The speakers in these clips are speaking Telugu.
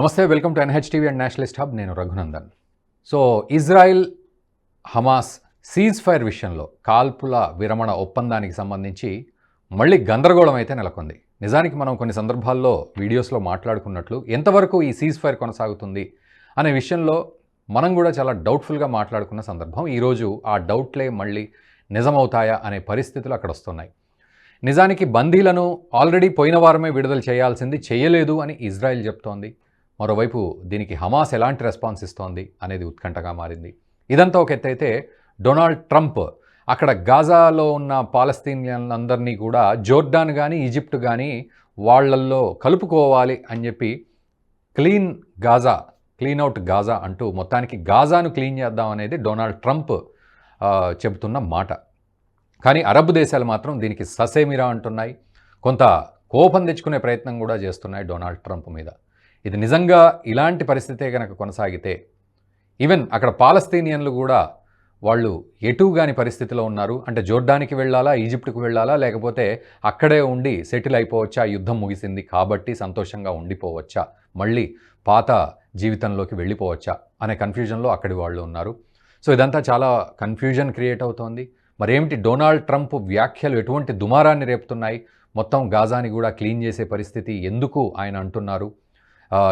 నమస్తే welcome to NH TV and nationalist hub. నేను Raghunandan. So Israel Hamas ceasefire విషయంలో కాల్పుల విరమణ ఒప్పందానికి సంబంధించి మళ్ళీ గందరగోళం అయితే నెలకొంది. నిజానికి మనం కొన్ని సందర్భాల్లో వీడియోస్లో మాట్లాడుకున్నట్లు ఎంతవరకు ఈ సీజ్ ఫైర్ కొనసాగుతుంది అనే విషయంలో మనం కూడా చాలా డౌట్ఫుల్గా మాట్లాడుకున్న సందర్భం ఈరోజు ఆ డౌట్లే మళ్ళీ నిజమవుతాయా అనే పరిస్థితులు అక్కడ వస్తున్నాయి. నిజానికి బందీలను ఆల్రెడీ పోయిన వారమే విడుదల చేయాల్సింది చేయలేదు అని ఇజ్రాయెల్ చెప్తోంది. మరోవైపు దీనికి హమాస్ ఎలాంటి రెస్పాన్స్ ఇస్తోంది అనేది ఉత్కంఠగా మారింది. ఇదంతా ఒక ఎత్తైతే డొనాల్డ్ ట్రంప్ అక్కడ గాజాలో ఉన్న పాలస్తీనియన్లందరినీ కూడా జోర్డాన్ కానీ ఈజిప్ట్ కానీ వాళ్ళల్లో కలుపుకోవాలి అని చెప్పి clean Gaza clean out Gaza అంటూ మొత్తానికి గాజాను క్లీన్ చేద్దాం అనేది డొనాల్డ్ ట్రంప్ చెబుతున్న మాట. కానీ అరబ్ దేశాలు మాత్రం దీనికి ససేమిరా అంటున్నాయి. కొంత కోపం తెచ్చుకునే ప్రయత్నం కూడా చేస్తున్నాయి డొనాల్డ్ ట్రంప్ మీద. ఇది నిజంగా ఇలాంటి పరిస్థితే కనుక కొనసాగితే ఈవెన్ అక్కడ పాలస్తీనియన్లు కూడా వాళ్ళు ఎటు కాని పరిస్థితిలో ఉన్నారు. అంటే జోర్డానికి వెళ్ళాలా ఈజిప్ట్కు వెళ్ళాలా లేకపోతే అక్కడే ఉండి సెటిల్ అయిపోవచ్చా యుద్ధం ముగిసింది కాబట్టి సంతోషంగా ఉండిపోవచ్చా మళ్ళీ పాత జీవితంలోకి వెళ్ళిపోవచ్చా అనే కన్ఫ్యూజన్లో అక్కడి వాళ్ళు ఉన్నారు. సో ఇదంతా చాలా కన్ఫ్యూజన్ క్రియేట్ అవుతోంది. మరేమిటి డొనాల్డ్ ట్రంప్ వ్యాఖ్యలు ఎటువంటి దుమారాన్ని రేపుతున్నాయి? మొత్తం గాజాని కూడా క్లీన్ చేసే పరిస్థితి ఎందుకు ఆయన అంటున్నారు?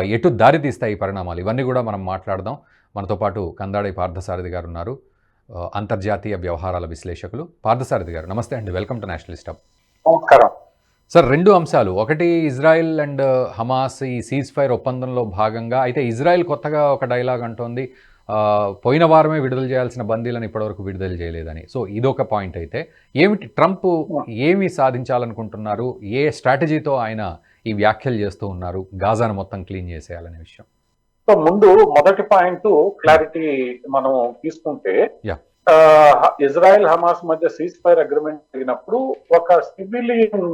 ఎటు దారి తీస్తాయి ఈ పరిణామాలు? ఇవన్నీ కూడా మనం మాట్లాడదాం. మనతో పాటు కందాడి పార్థసారథి గారు ఉన్నారు. అంతర్జాతీయ వ్యవహారాల విశ్లేషకులు. పార్థసారథి గారు నమస్తే అండి. వెల్కమ్ టు నేషనలిస్ట్ హబ్ నమస్కారం. సార్ రెండు అంశాలు. ఒకటి ఇజ్రాయెల్ అండ్ హమాస్ ఈ సీజ్ ఫైర్ ఒప్పందంలో భాగంగా అయితే ఇజ్రాయెల్ కొత్తగా ఒక డైలాగ్ అంటోంది. పోయిన వారమే విడుదల చేయాల్సిన బందీలను ఇప్పటివరకు విడుదల చేయలేదని. సో ఇదొక పాయింట్ అయితే. ఏమిటి ట్రంప్ ఏమి సాధించాలనుకుంటున్నారు? ఏ స్ట్రాటజీతో ఆయన ఈ వ్యాఖ్యలు చేస్తూ ఉన్నారు. గాజాను మొత్తం క్లీన్ చేసేయాలనే విషయం. సో ముందు మొదటి పాయింట్ క్లారిటీ మనం తీసుకుంటే ఇజ్రాయెల్ హమాస్ మధ్య సీజ్ ఫైర్ అగ్రిమెంట్ జరిగినప్పుడు ఒక సివిలియన్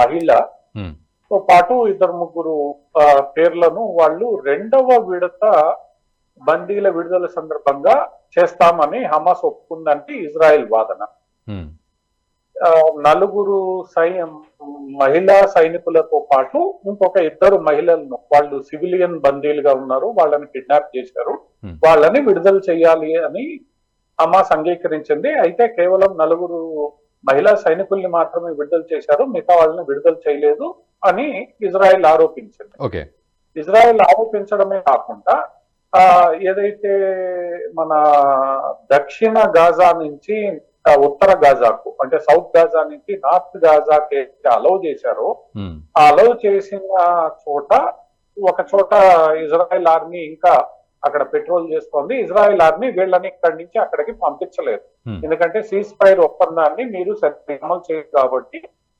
మహిళ. తో పాటు ఇద్దరు ముగ్గురు పేర్లను వాళ్ళు రెండవ విడత బందీల విడుదల సందర్భంగా చేస్తామని హమాస్ ఒప్పుకుందంటే ఇజ్రాయెల్ వాదన. నలుగురు సై మహిళా సైనికులతో పాటు ఇంకొక ఇద్దరు మహిళలను వాళ్ళు సివిలియన్ బందీలుగా ఉన్నారు వాళ్ళని కిడ్నాప్ చేశారు. Hmm. వాళ్ళని విడుదల చేయాలి అని హమాస్ అంగీకరించింది. అయితే కేవలం నలుగురు మహిళా సైనికుల్ని మాత్రమే విడుదల చేశారు మిగతా వాళ్ళని విడుదల చేయలేదు అని ఇజ్రాయెల్ ఆరోపించింది. ఓకే. ఇజ్రాయెల్ ఆరోపించడమే కాకుండా ఆ ఏదైతే మన దక్షిణ గాజా నుంచి ఉత్తర గాజాకు అంటే సౌత్ గాజా నుంచి నార్త్ గాజాకి అలౌ చేశారో హ్మ్. ఆ అలౌ చేసిన చోట ఒక చోట ఇజ్రాయెల్ ఆర్మీ ఇంకా అక్కడ పెట్రోల్ చేస్తోంది ఇజ్రాయెల్ ఆర్మీ వీళ్ళని ఇక్కడి నుంచి అక్కడికి పంపించలేదు Hmm. ఎందుకంటే సీజ్ ఫైర్ ఒప్పందాన్ని మీరు అమలు చేయరు కాబట్టి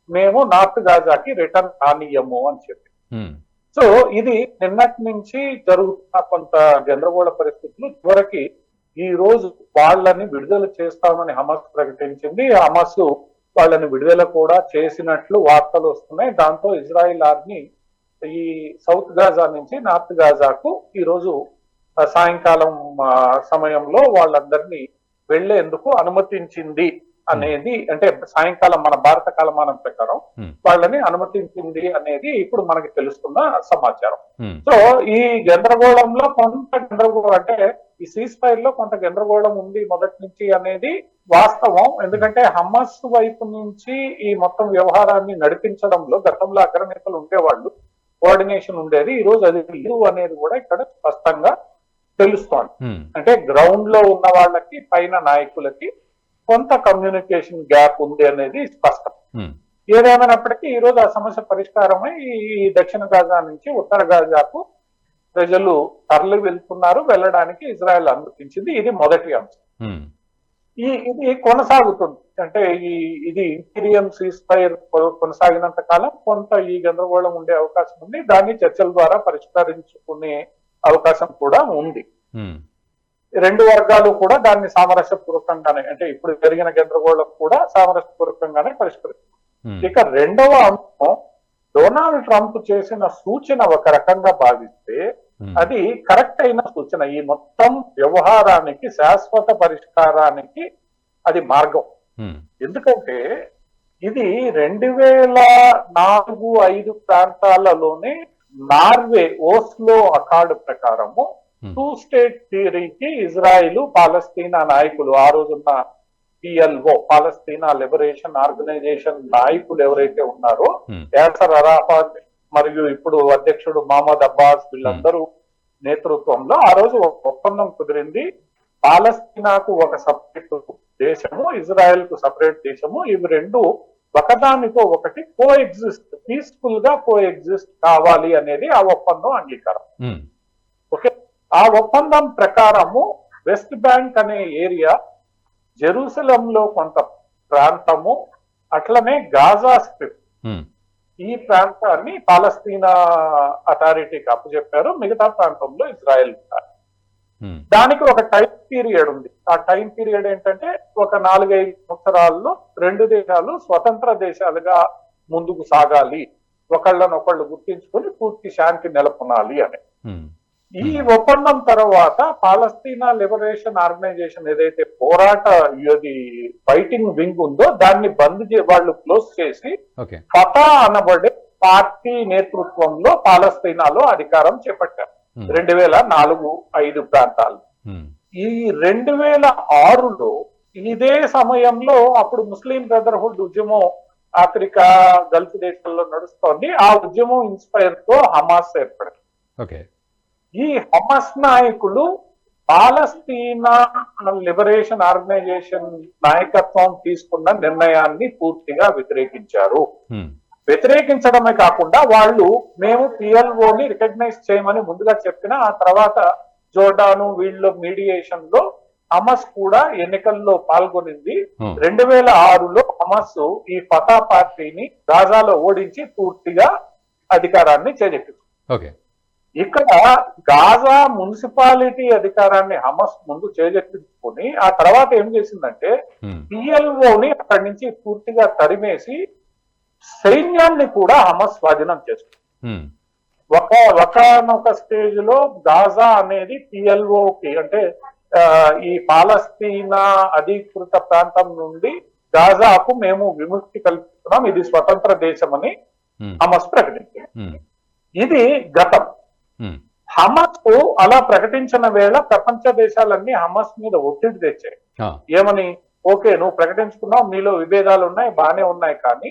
మేము నార్త్ గాజాకి రిటర్న్ కానీయము అని చెప్పి. సో ఇది నిన్నటి నుంచి జరుగుతున్న కొంత గందరగోళ పరిస్థితులు చివరికి ఈ రోజు వాళ్ళని విడుదల చేస్తామని హమాస్ ప్రకటించింది హమాస్ వాళ్ళని విడుదల కూడా చేసినట్లు వార్తలు వస్తున్నాయి దాంతో ఇజ్రాయిల్ ఆర్మీ ఈ సౌత్ గాజా నుంచి నార్త్ గాజాకు ఈ రోజు సాయంకాలం సమయంలో వాళ్ళందరినీ వెళ్ళేందుకు అనుమతించింది అనేది అంటే సాయంకాలం మన భారత కాలమానం ప్రకారం Hmm. వాళ్ళని అనుమతించింది అనేది ఇప్పుడు మనకి తెలుస్తున్న సమాచారం హ్మ్. సో ఈ గందరగోళంలో కొంత గందరగోళం అంటే ఈ సీజ్ ఫైర్లో కొంత గందరగోళం ఉంది మొదటి నుంచి అనేది వాస్తవం ఎందుకంటే హమాస్ వైపు నుంచి ఈ మొత్తం వ్యవహారాన్ని నడిపించడంలో గతంలో అగ్రనేతలు ఉండేవాళ్ళు కోఆర్డినేషన్ ఉండేది ఈ రోజు అది లేదు అనేది కూడా ఇక్కడ స్పష్టంగా తెలుస్తోంది. అంటే గ్రౌండ్లో ఉన్న వాళ్ళకి పైన నాయకులకి కొంత కమ్యూనికేషన్ గ్యాప్ ఉంది అనేది స్పష్టం. ఏదేమైనప్పటికీ ఈ రోజు ఆ సమస్య పరిష్కారమై ఈ దక్షిణ గాజా నుంచి ఉత్తర గాజాకు ప్రజలు తరలి వెళ్తున్నారు వెళ్ళడానికి ఇజ్రాయెల్ అనుమతించింది ఇది మొదటి అంశం. ఈ ఇది కొనసాగుతుంది అంటే ఈ ఇది ఇంటీరియం సీజ్ ఫైర్ కొనసాగినంత కాలం కొంత ఈ గందరగోళం ఉండే అవకాశం ఉంది దాన్ని చర్చల ద్వారా పరిష్కరించుకునే అవకాశం కూడా ఉంది. రెండు వర్గాలు కూడా దాన్ని సామరస్యపూర్వకంగానే అంటే ఇప్పుడు జరిగిన గందరగోళం కూడా సామరస్యపూర్వకంగానే పరిష్కరిస్తారు హ్మ్. ఇక రెండవ అంశం డొనాల్డ్ ట్రంప్ చేసిన సూచన ఒక రకంగా భావిస్తే. అది కరెక్ట్ అయిన సూచన ఈ మొత్తం వ్యవహారానికి శాశ్వత పరిష్కారానికి అది మార్గం. ఎందుకంటే ఇది రెండు వేల నాలుగు ఐదు ప్రాంతాలలోనే నార్వే ఓస్లో అకార్డు ప్రకారము. టూ స్టేట్ థియరీకి ఇజ్రాయిల్ పాలస్తీనా నాయకులు ఆ రోజున్న పిఎల్ఓ పాలస్తీనా లిబరేషన్ ఆర్గనైజేషన్ నాయకులు ఎవరైతే ఉన్నారో Hmm. యాసర్ అరాఫాత్ మరియు ఇప్పుడు అధ్యక్షుడు మహమ్మద్ అబ్బాస్ వీళ్ళందరూ నేతృత్వంలో ఆ రోజు ఒక ఒప్పందం కుదిరింది. పాలస్తీనాకు ఒక సపరేట్ దేశము ఇజ్రాయెల్కు సపరేట్ దేశము. ఇవి రెండు ఒకదానితో ఒకటి కో ఎగ్జిస్ట్ పీస్ఫుల్గా కో ఎగ్జిస్ట్ కావాలి అనేది ఆ ఒప్పందం అంగీకారం. Um, okay? ఆ ఒప్పందం ప్రకారము వెస్ట్ బ్యాంక్ అనే ఏరియా జెరూసలంలో కొంత ప్రాంతము అట్లనే గాజా స్ట్రిప్. ఈ ప్రాంతాన్ని పాలస్తీనా అథారిటీకి అప్పచెప్పారు మిగతా ప్రాంతంలో ఇజ్రాయెల్. ఉమ్, దానికి ఒక టైం పీరియడ్ ఉంది. ఆ టైం పీరియడ్ ఏంటంటే ఒక నాలుగైదు సంవత్సరాల్లో రెండు దేశాలు స్వతంత్ర దేశాలుగా ముందుకు సాగాలి. ఒకళ్ళనొకళ్ళు గుర్తించుకొని పూర్తి శాంతి నెలకొనాలి అని. ఈ ఒప్పందం తర్వాత పాలస్తీనా లిబరేషన్ ఆర్గనైజేషన్ ఏదైతే పోరాట ఇది ఫైటింగ్ వింగ్ ఉందో దాన్ని బంద్ వాళ్ళు క్లోజ్ చేసి ఫతా అనబడే పార్టీ నేతృత్వంలో పాలస్తీనాలో అధికారం చేపట్టారు. రెండు వేల నాలుగు ఐదు ప్రాంతాలు. ఈ రెండు వేల ఆరులో ఇదే సమయంలో అప్పుడు ముస్లిం బ్రదర్హుడ్ ఉద్యమం ఆఫ్రికా గల్ఫ్ దేశాల్లో నడుస్తోంది. ఆ ఉద్యమం ఇన్స్పైర్తో హమాస్ ఏర్పడింది. ఈ హమాస్ నాయకులు పాలస్తీనా లిబరేషన్ ఆర్గనైజేషన్ నాయకత్వం తీసుకున్న నిర్ణయాన్ని పూర్తిగా వ్యతిరేకించారు. వ్యతిరేకించడమే కాకుండా వాళ్ళు మేము పిఎల్ఓని రికగ్నైజ్ చేయమని ముందుగా చెప్పిన ఆ తర్వాత జోర్డాను వీళ్ళ మీడియేషన్లో హమస్ కూడా ఎన్నికల్లో పాల్గొనింది. రెండు వేల ఆరులో హమస్ ఈ ఫతా పార్టీని గాజాలో ఓడించి పూర్తిగా అధికారాన్ని చేజెక్కింది. ఓకే. ఇక్కడ గాజా మున్సిపాలిటీ అధికారాన్ని హమస్ ముందు చేజెక్కించుకొని ఆ తర్వాత ఏం చేసిందంటే పిఎల్ఓని అక్కడి నుంచి పూర్తిగా తరిమేసి సైన్యాన్ని కూడా హమస్ స్వాధీనం చేసుకుంది. ఉమ్, ఒక ఒకనొక స్టేజ్లో గాజా అనేది పిఎల్ఓకి అంటే ఈ పాలస్తీనా అధికృత ప్రాంతం నుండి గాజాకు మేము విముక్తి కల్పిస్తున్నాం. ఇది స్వతంత్ర దేశమని ఉమ్, హమస్ ప్రకటించింది. ఇది గతం. ఉమ్, హమస్ అలా ప్రకటించిన వేళ ప్రపంచ దేశాలన్నీ హమస్ మీద ఒత్తిడి తెచ్చాయి. ఏమని? ఓకే నువ్వు ప్రకటించుకున్నావు మీలో విభేదాలు ఉన్నాయి బానే ఉన్నాయి కానీ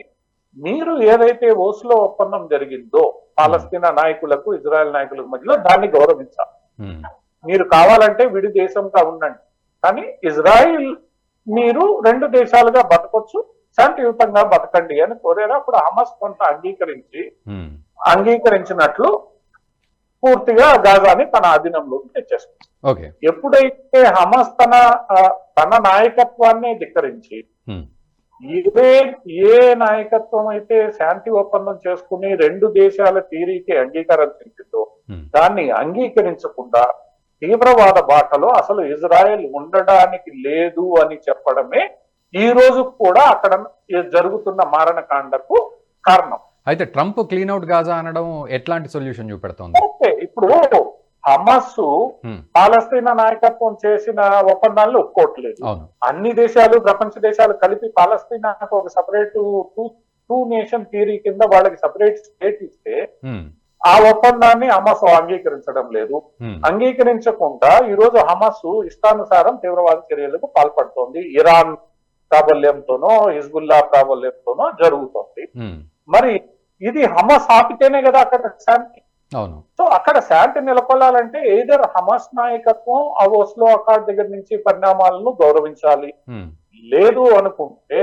మీరు ఏదైతే ఓస్లో ఒప్పందం జరిగిందో పాలస్తీనా నాయకులకు ఇజ్రాయెల్ నాయకులకు మధ్యలో దాన్ని గౌరవించాలి. ఉమ్, మీరు కావాలంటే విడి దేశంగా ఉండండి. కానీ ఇజ్రాయిల్ మీరు రెండు దేశాలుగా బతకొచ్చు శాంతియుతంగా బతకండి అని కోరారు. అప్పుడు హమస్ కొంత అంగీకరించి అంగీకరించినట్లు పూర్తిగా గాజాని తన అధీనంలోకి తెచ్చేస్తుంది ఓకే. ఎప్పుడైతే హమస్ తన తన నాయకత్వాన్ని ధిక్కరించి ఉమ్, ఇదే ఏ నాయకత్వం అయితే శాంతి ఒప్పందం చేసుకుని రెండు దేశాల తీరికి అంగీకారం తెలిపిందో ఉమ్, దాన్ని అంగీకరించకుండా తీవ్రవాద బాటలో అసలు ఇజ్రాయెల్ ఉండడానికి లేదు అని చెప్పడమే ఈ రోజు కూడా అక్కడ జరుగుతున్న మారణకాండకు కారణం. అయితే ట్రంప్ క్లీన్ అవుట్ గాజా అనడం ఎట్లాంటి సొల్యూషన్ చూపెడుతోంది? ఇప్పుడు హమస్ పాలస్తీనా నాయకత్వం చేసిన ఒప్పందాలను ఒప్పుకోవట్లేదు. అన్ని దేశాలు ప్రపంచ దేశాలు కలిపి పాలస్తీనాకు ఒక separate two two nation theory కింద వాళ్ళకి సపరేట్ స్టేట్ ఇస్తే ఆ ఒప్పందాన్ని హమస్ అంగీకరించడం లేదు. అంగీకరించకుండా ఈ రోజు హమస్ ఇష్టానుసారం తీవ్రవాద చర్యలకు పాల్పడుతోంది. ఇరాన్ ప్రాబల్యంతోనో హిజ్బుల్లా ప్రాబల్యంతోనో జరుగుతోంది. మరి ఇది హమస్ ఆపితేనే కదా అక్కడ శాంతి. అవును. సో అక్కడ శాంతి నెలకొల్లాలంటే ఏదర్ హమాస్ నాయకత్వం ఆ ఓస్లో అకార్డ్ దగ్గర నుంచి పరిణామాలను గౌరవించాలి. లేదు అనుకుంటే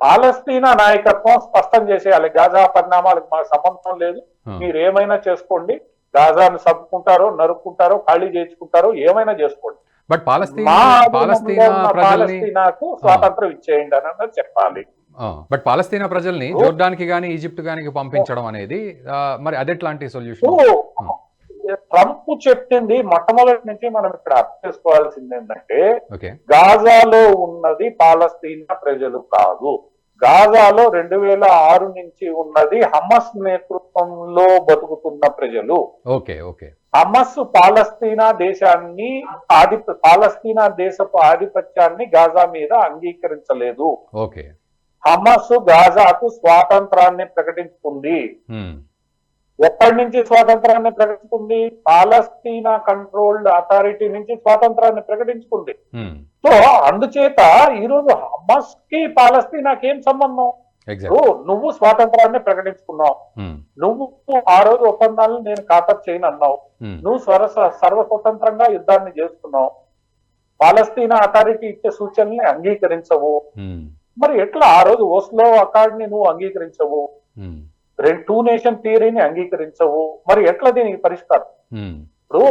పాలస్తీనా నాయకత్వం స్పష్టం చేసేయాలి. గాజా పరిణామాలకు మాకు సంబంధం లేదు. మీరు ఏమైనా చేసుకోండి. గాజాను సబ్బుకుంటారో నరుక్కుంటారో ఖాళీ చేయించుకుంటారో ఏమైనా చేసుకోండి. బట్ పాలస్తీనా పాలస్తీనాకు స్వాతంత్రం ఇచ్చేయండి అని అన్నది చెప్పాలి. బట్ పాలస్తీనా ప్రజల్ని జోర్డాన్కి కానీ ఈజిప్ట్ కానీ పంపించడం అనేది మరి అదెట్లాంటి సొల్యూషన్ ట్రంప్ చెప్పింది మొట్టమొదటి నుంచి మనం ఇక్కడ అర్థం చేసుకోవాల్సింది ఏంటంటే గాజాలో ఉన్నది పాలస్తీనా ప్రజలు కాదు. గాజాలో రెండు వేల ఆరు నుంచి ఉన్నది హమస్ నేతృత్వంలో బతుకుతున్న ప్రజలు. Okay okay. హమస్ పాలస్తీనా దేశాన్ని ఆధి పాలస్తీనా దేశపు ఆధిపత్యాన్ని గాజా మీద అంగీకరించలేదు. ఓకే. హమస్ గాజాకు స్వాతంత్రాన్ని ప్రకటించుకుంది. ఎప్పటి నుంచి స్వాతంత్రాన్ని ప్రకటించుకుంది? పాలస్తీనా కంట్రోల్డ్ అథారిటీ నుంచి స్వాతంత్రాన్ని ప్రకటించుకుంది. సో అందుచేత ఈ రోజు హమాస్కి పాలస్తీనాకి ఏం సంబంధం? నువ్వు స్వాతంత్రాన్ని ప్రకటించుకున్నావు. నువ్వు ఆ రోజు ఒప్పందాలను నేను ఖాతరు చేయను అన్నావు నువ్వు స్వర సర్వ స్వతంత్రంగా యుద్ధాన్ని చేస్తున్నావు. పాలస్తీనా అథారిటీ ఇచ్చే సూచనల్ని అంగీకరించవు. మరి ఎట్లా? ఆ రోజు ఓస్లో అకార్డ్ని నువ్వు అంగీకరించవు. రెండు టూ నేషన్ థియరీని అంగీకరించవు. మరి ఎట్లా దీనికి పరిష్కారం? ఇప్పుడు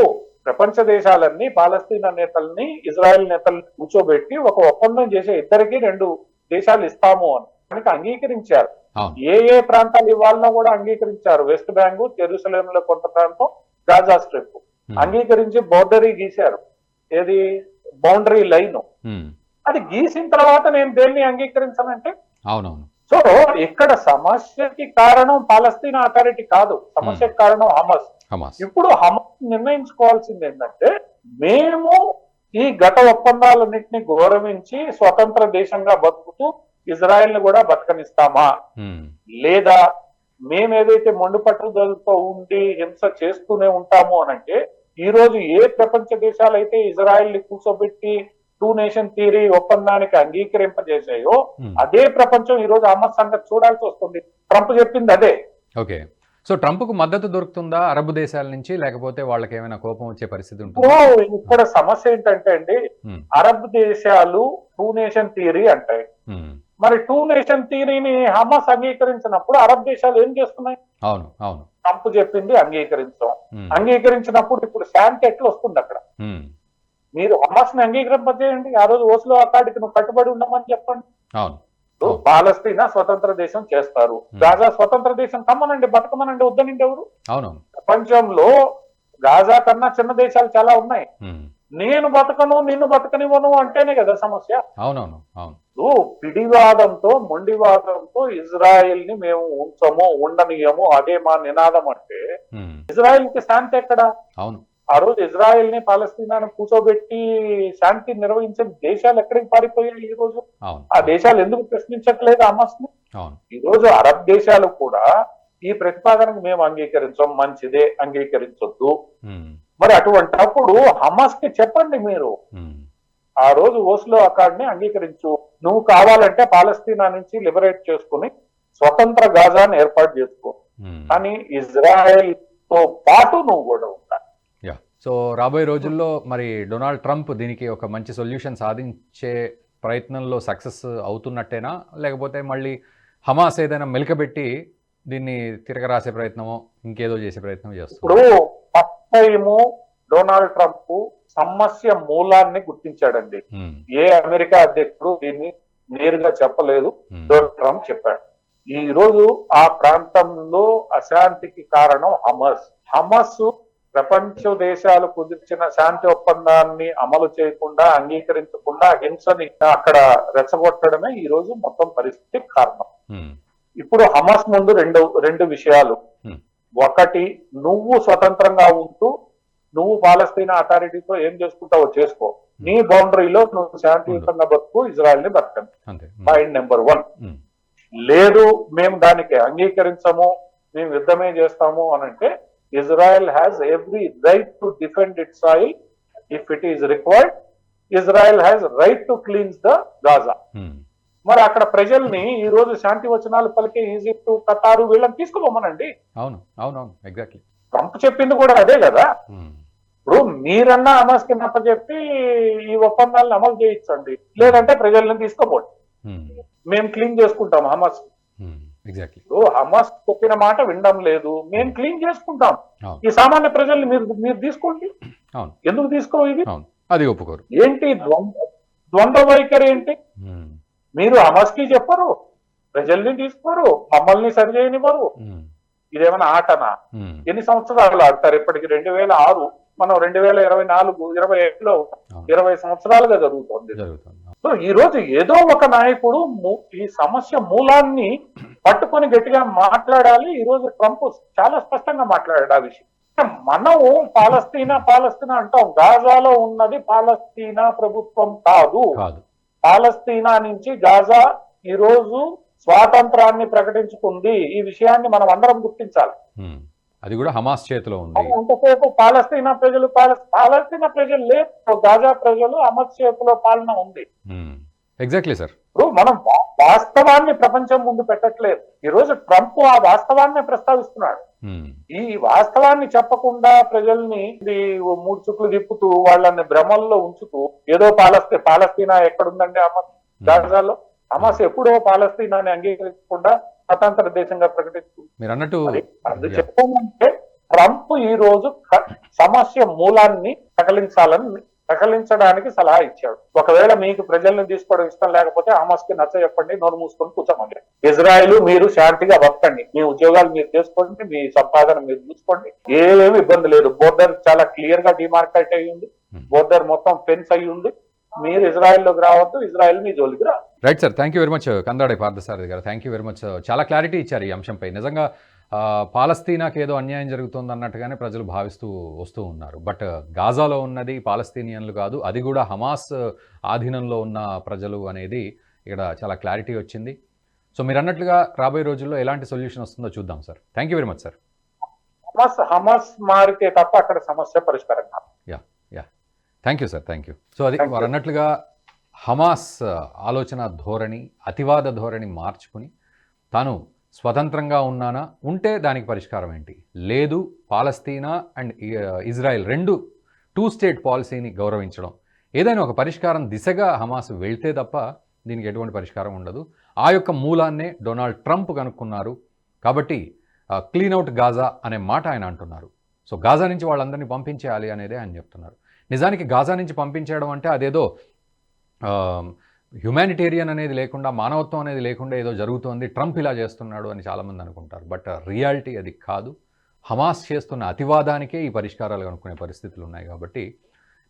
ప్రపంచ దేశాలన్నీ పాలస్తీనా నేతల్ని ఇజ్రాయెల్ నేతల్ని కూర్చోబెట్టి ఒక ఒప్పందం చేసే ఇద్దరికి రెండు దేశాలు ఇస్తాము అని. కనుక అంగీకరించారు. ఏ ఏ ప్రాంతాలు ఇవ్వాలన్నా కూడా అంగీకరించారు. వెస్ట్ బ్యాంకు జెరూసలేం లో కొంత ప్రాంతం గాజా స్ట్రిప్. అంగీకరించి బౌండరీ గీశారు. ఏది? Boundary line. అది గీసిన తర్వాత నేను దేన్ని అంగీకరించనంటే? అవునవును. సో ఇక్కడ సమస్యకి కారణం పాలస్తీనా అథారిటీ కాదు. సమస్యకి కారణం హమస్. హమాస్. ఇప్పుడు హమాస్ నిర్ణయించుకోవాల్సింది ఏంటంటే మేము ఈ గత ఒప్పందాలన్నింటినీ గౌరవించి స్వతంత్ర దేశంగా బతుకుతూ ఇజ్రాయెల్ని కూడా బతకనిస్తామా? లేదా మేము ఏదైతే మొండి పట్టుదలతో ఉండి హింస చేస్తూనే ఉంటాము అనంటే ఈ రోజు ఏ ప్రపంచ దేశాలు అయితే ఇజ్రాయెల్ని కూర్చోబెట్టి టూ నేషన్ థియరీ ఒప్పందానికి అంగీకరింపజేసాయో ఉమ్. అదే ప్రపంచం ఈ రోజు హమస్ సంగతి చూడాల్సి వస్తుంది. ట్రంప్ చెప్పింది అదే. ఓకే. సో ట్రంప్కు మద్దతు దొరుకుతుందా అరబ్ దేశాల నుంచి? లేకపోతే వాళ్ళకి ఏమైనా కోపం వచ్చే పరిస్థితి ఉంటుందా? ఇక్కడ సమస్య ఏంటంటే అండి ఉమ్, అరబ్ దేశాలు టూ నేషన్ థియరీ అంటాయి ఉమ్, మరి టూ నేషన్ థియరీని హమాస్ అంగీకరించినప్పుడు అరబ్ దేశాలు ఏం చేస్తున్నాయి? అవును అవును. ట్రంప్ చెప్పింది అంగీకరించాం. ఉమ్, అంగీకరించినప్పుడు ఇప్పుడు శాంతి ఎట్లా వస్తుంది అక్కడ మీరు హమాస్ని అంగీకరింపజేయండి ఆ రోజు ఓస్లో అకాడికి నువ్వు కట్టుబడి ఉండమని చెప్పండి. పాలస్తీనా స్వతంత్ర దేశం చేస్తారు. గాజా స్వతంత్ర దేశం కమ్మనండి బతకమనండి వద్దనండి ఎవరు? ప్రపంచంలో గాజా కన్నా చిన్న దేశాలు చాలా ఉన్నాయి. నేను బతకను నిన్ను బతకనివ్వను అంటేనే కదా సమస్య. అవునవును. అవును. పిడివాదంతో మొండివాదంతో ఇజ్రాయెల్ని మేము ఉంచము ఉండనీయము అదే మా నినాదం అంటే ఇజ్రాయెల్కి శాంతి ఎక్కడ? అవును. ఆ రోజు ఇజ్రాయెల్ని పాలస్తీనాను కూర్చోబెట్టి శాంతి నిర్వహించిన దేశాలు ఎక్కడికి పారిపోయాయి ఈ రోజు? ఆ దేశాలు ఎందుకు ప్రశ్నించట్లేదు హమాస్ని ఈ రోజు అరబ్ దేశాలు కూడా ఈ ప్రతిపాదనకు మేము అంగీకరించాం మంచిదే అంగీకరించొద్దు. మరి అటువంటప్పుడు హమాస్కి చెప్పండి మీరు. ఆ రోజు ఓస్లో అకాడ్ని అంగీకరించు. నువ్వు కావాలంటే పాలస్తీనా నుంచి లిబరేట్ చేసుకుని స్వతంత్ర గాజాని ఏర్పాటు చేసుకో. కానీ ఇజ్రాయెల్తో పాటు నువ్వు కూడా ఉండాలి సో రాబోయే రోజుల్లో మరి డొనాల్డ్ ట్రంప్ దీనికి ఒక మంచి సొల్యూషన్ సాధించే ప్రయత్నంలో సక్సెస్ అవుతున్నట్టేనా? లేకపోతే మళ్ళీ హమాస్ ఏదైనా మెలికబెట్టి దీన్ని తిరగరాసే ప్రయత్నమో ఇంకేదో చేసే ప్రయత్నం చేస్తుంది. ఇప్పుడు ఫస్ట్ టైము డొనాల్డ్ ట్రంప్ సమస్య మూలాన్ని గుర్తించాడండి. ఏ అమెరికా అధ్యక్షుడు దీన్ని నేరుగా చెప్పలేదు. డొనాల్డ్ ట్రంప్ చెప్పాడు. ఈ రోజు ఆ ప్రాంతంలో అశాంతికి కారణం హమస్. హమస్ ప్రపంచ దేశాలు కుదిర్చిన శాంతి ఒప్పందాన్ని అమలు చేయకుండా అంగీకరించకుండా హింసని అక్కడ రెచ్చగొట్టడమే ఈ రోజు మొత్తం పరిస్థితికి కారణం. ఇప్పుడు హమాస్ ముందు రెండు రెండు విషయాలు. ఒకటి నువ్వు స్వతంత్రంగా ఉంటూ నువ్వు పాలస్తీనా అథారిటీతో ఏం చేసుకుంటావో చేసుకో. నీ బౌండరీలో నువ్వు శాంతియుతంగా బతుకు ఇజ్రాయెల్ని బతకండి పాయింట్ నెంబర్ వన్. లేదు మేము దానికి అంగీకరించము మేము యుద్ధమే చేస్తాము అని అంటే Israel has every right to defend its oil if it is required Israel has right to cleanse the Gaza మరి అక్కడ ప్రజల్ని ఈ రోజు శాంతి వచనాలు పలికే ఈజిప్ట్ కతారు వీళ్ళని తీసుకుపోమనండి. అవును అవునవును ఎగ్జాక్ట్లీ ట్రంప్ చెప్పింది కూడా అదే కదా. ఇప్పుడు మీరన్నా హమాస్కి చెప్పి ఈ ఒప్పందాలను అమలు చేయించండి. లేదంటే ప్రజల్ని తీసుకోపోండి. మేము క్లీన్ చేసుకుంటాం హమాస్ ఇప్పుడు హమాస్ చెప్పిన మాట వినడం లేదు. మేము క్లీన్ చేసుకుంటాం. ఈ సామాన్య ప్రజల్ని మీరు మీరు తీసుకోండి. ఎందుకు తీసుకో ఇది? అది ఒప్పుకోరు. ఏంటి ద్వంద్వ వైఖరి ఏంటి? ఉమ్, మీరు హమాస్కి చెప్పరు. ప్రజల్ని తీసుకోరు. మమ్మల్ని సరి చేయనివ్వరు. ఉమ్, ఇదేమైనా ఆటనా? ఎన్ని సంవత్సరాలు ఆడతారు? ఇప్పటికి రెండు వేల ఆరు మనం రెండు వేల ఇరవై నాలుగు ఇరవై అవును. ఇరవై సంవత్సరాలుగా జరుగుతుంది. జరుగుతుంది. సో ఈ రోజు ఏదో ఒక నాయకుడు ఈ సమస్య మూలాన్ని పట్టుకొని గట్టిగా మాట్లాడాలి. ఈ రోజు ట్రంప్ చాలా స్పష్టంగా మాట్లాడాడు ఆ విషయం. మనం పాలస్తీనా పాలస్తీనా అంటాం. గాజాలో ఉన్నది పాలస్తీనా ప్రభుత్వం కాదు. పాలస్తీనా నుంచి గాజా ఈ రోజు స్వాతంత్రాన్ని ప్రకటించుకుంది. ఈ విషయాన్ని మనం అందరం గుర్తించాలి. అది కూడా హమాస్ చేతిలో ఉంది. అంతసేపు పాలస్తీనా ప్రజలు పాలస్- పాలస్తీనా ప్రజలు లేదు గాజా ప్రజలు అమర్ చేతిలో పాలన ఉంది. ఎగ్జాక్ట్లీ సార్ ఇప్పుడు మనం వాస్తవాన్ని ప్రపంచం ముందు పెట్టట్లేదు. ఈ రోజు ట్రంప్ ఆ వాస్తవాన్ని ప్రస్తావిస్తున్నాడు. ఈ వాస్తవాన్ని చెప్పకుండా ప్రజల్ని మూడు చుట్లు తిప్పుతూ వాళ్ళని భ్రమల్లో ఉంచుతూ ఏదో పాలస్తీ పాలస్తీనా ఎక్కడుందండి అమర్ గాజాలో? హమాస్ ఎప్పుడో పాలస్తీనాని అంగీకరించకుండా స్వతంత్ర దేశంగా ప్రకటించుకుంది మీరు అన్నట్టు అది చెప్పమంటే ట్రంప్ ఈ రోజు సమస్య మూలాన్ని సకలించాలని సకలించడానికి సలహా ఇచ్చాడు. ఒకవేళ మీకు ప్రజల్ని తీసుకోవడం ఇష్టం లేకపోతే హమాస్కి నచ్చ చెప్పండి నోరు మూసుకొని కూర్చోమండి. ఇజ్రాయెల్ మీరు శాంతిగా బతకండి. మీ ఉద్యోగాలు మీరు చేసుకోండి మీ సంపాదన మీరు చూసుకోండి. ఏమీ ఇబ్బంది లేదు. బోర్డర్ చాలా క్లియర్గా డిమార్కేట్ అయ్యి ఉంది బోర్డర్ మొత్తం ఫెన్స్ అయ్యి ఉంది మీరు ఇజ్రాయెల్లోకి రావద్దు ఇజ్రాయెల్ మీ జోలికి రా right sir thank you very much Kandade Parthasarathi గారు. థ్యాంక్ యూ వెరీ మచ్ చాలా క్లారిటీ ఇచ్చారు ఈ అంశంపై. నిజంగా పాలస్తీనాకి ఏదో అన్యాయం జరుగుతుంది అన్నట్టుగానే ప్రజలు భావిస్తూ వస్తూ ఉన్నారు. బట్ గాజాలో ఉన్నది పాలస్తీనియన్లు కాదు అది కూడా హమాస్ ఆధీనంలో ఉన్న ప్రజలు అనేది ఇక్కడ చాలా క్లారిటీ వచ్చింది. సో మీరు అన్నట్లుగా రాబోయే రోజుల్లో ఎలాంటి సొల్యూషన్ వస్తుందో చూద్దాం sir thank you very much sir Hamas Hamas మారితే తప్ప అక్కడ సమస్య పరిష్కారం కాదు. Thank you sir thank you so అది. వారు అన్నట్లుగా హమాస్ ఆ, ఆలోచన ధోరణి అతివాద ధోరణి మార్చుకుని తాను స్వతంత్రంగా ఉన్నానా? ఉంటే దానికి పరిష్కారం ఏంటి? లేదు పాలస్తీనా అండ్ ఇజ్రాయెల్ రెండు టూ స్టేట్ పాలసీని గౌరవించడం. ఏదైనా ఒక పరిష్కారం దిశగా హమాస్ వెళ్తే తప్ప దీనికి ఎటువంటి పరిష్కారం ఉండదు. ఆ యొక్క మూలాన్నే డొనాల్డ్ ట్రంప్ కనుక్కున్నారు. కాబట్టి క్లీన్ అవుట్ గాజా అనే మాట ఆయన అంటున్నారు. సో గాజా నుంచి వాళ్ళందరినీ పంపించేయాలి అనేదే ఆయన చెప్తున్నారు. నిజానికి గాజా నుంచి పంపించేయడం అంటే అదేదో హ్యుమానిటేరియన్ అనేది లేకుండా మానవత్వం అనేది లేకుండా ఏదో జరుగుతోంది ట్రంప్ ఇలా చేస్తున్నాడు అని చాలామంది అనుకుంటారు. బట్ రియాలిటీ అది కాదు. హమాస్ చేస్తున్న అతివాదానికే ఈ పరిష్కారాలు కనుక్కునే పరిస్థితులు ఉన్నాయి కాబట్టి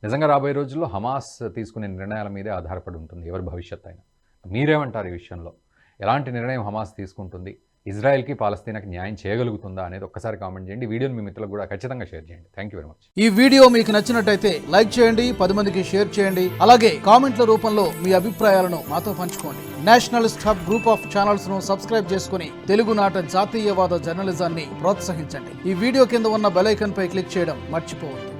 నిజంగా రాబోయే రోజుల్లో హమాస్ తీసుకునే నిర్ణయాల మీదే ఆధారపడి ఉంటుంది ఎవరి భవిష్యత్ అయినా మీరేమంటారు ఈ విషయంలో? ఎలాంటి నిర్ణయం హమాస్ తీసుకుంటుంది? ఇజ్రాయెల్కి పాలస్తీనాకి న్యాయం చేయగలుగుతుందా అనేది ఒక్కసారి కామెంట్ చేయండి. వీడియోని మీ మిత్రులకు కూడా ఖచ్చితంగా షేర్ చేయండి. థ్యాంక్ యూ వెరీ మచ్ ఈ వీడియో మీకు నచ్చినట్టయితే లైక్ చేయండి పది మందికి షేర్ చేయండి అలాగే కామెంట్ల రూపంలో మీ అభిప్రాయాలను మాతో పంచుకోండి. నేషనలిస్ట్ హబ్ గ్రూప్ ఆఫ్ ఛానల్స్ను సబ్స్క్రైబ్ చేసుకుని తెలుగునాట జాతీయవాద జర్నలిజాన్ని ప్రోత్సహించండి. ఈ వీడియో కింద ఉన్న బెల్ పై క్లిక్ చేయడం మర్చిపోవద్దు.